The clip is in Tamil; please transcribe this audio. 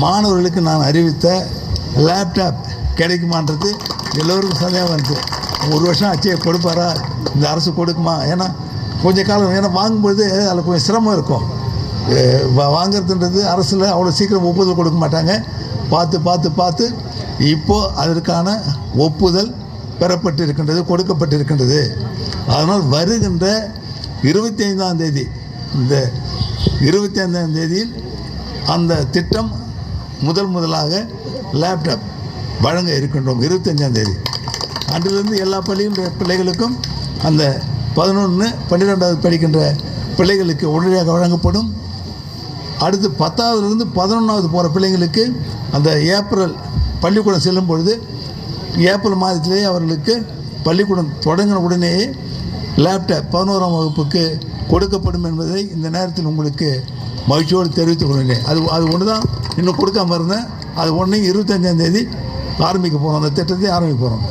மாணவர்களுக்கு நான் அறிவித்த லேப்டாப் கிடைக்குமான்றது எல்லோருக்கும் சந்தேகம் இருந்துச்சு ஒரு வருஷம் ஆச்சு கொடுப்பாரா? இந்த அரசு கொடுக்குமா? ஏன்னா கொஞ்சம் காலம் ஏன்னா வாங்கும்போது அதில் கொஞ்சம் சிரமம் இருக்கும். அஹ் வாங்குறதுன்றது அரசில் அவ்வளோ சீக்கிரம் ஒப்புதல் கொடுக்க மாட்டாங்க. பார்த்து பார்த்து பார்த்து இப்போது அதற்கான ஒப்புதல் பெறப்பட்டு இருக்கின்றது கொடுக்கப்பட்டு இருக்கின்றது அதனால் வருகின்ற இருபத்தி ஐந்தாம் தேதி இந்த இருபத்தி ஐந்தாம் தேதியில் அந்த திட்டம் முதல் முதலாக லேப்டாப் வழங்க இருக்கின்றோம் இருபத்தஞ்சாம் தேதி. அன்றிலிருந்து எல்லா பள்ளியும் பிள்ளைகளுக்கும் அந்த பதினொன்று பன்னிரெண்டாவது படிக்கின்ற பிள்ளைகளுக்கு உடனடியாக வழங்கப்படும். அடுத்து பத்தாவதுலேருந்து பதினொன்றாவது போகிற பிள்ளைங்களுக்கு அந்த ஏப்ரல் பள்ளிக்கூடம் செல்லும் பொழுது ஏப்ரல் மாதத்திலேயே அவர்களுக்கு பள்ளிக்கூடம் தொடங்கின உடனேயே லேப்டாப் பதினோராம் வகுப்புக்கு கொடுக்கப்படும் என்பதை இந்த நேரத்தில் உங்களுக்கு மகிழ்ச்சியோடு தெரிவித்துக் கொள்கிறேன். அது அது ஒன்று தான் இன்னும் கொடுக்காம இருந்தேன். அது ஒன்று இருபத்தஞ்சாம் தேதி ஆரம்பிக்க போகிறோம் அந்த திட்டத்தை ஆரம்பிக்க போகிறோம்